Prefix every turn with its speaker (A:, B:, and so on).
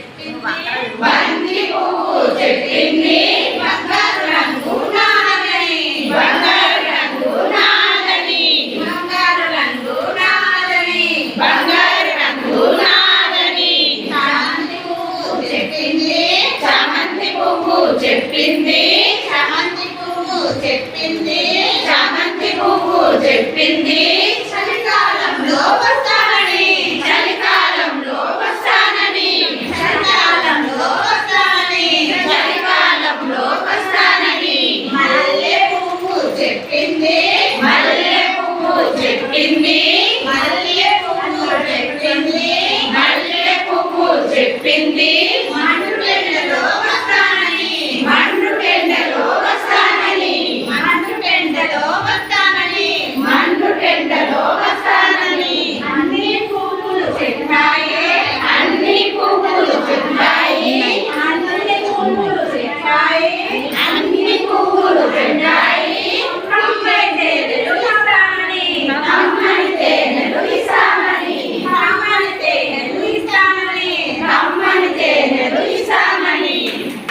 A: చెప్పింది
B: చెప్పింది చెప్పింది
A: చామంతి పువ్వు చెప్పింది
B: చామంతి పువ్వు చెప్పింది
A: చెప్పింది
B: మల్లె చెప్పింది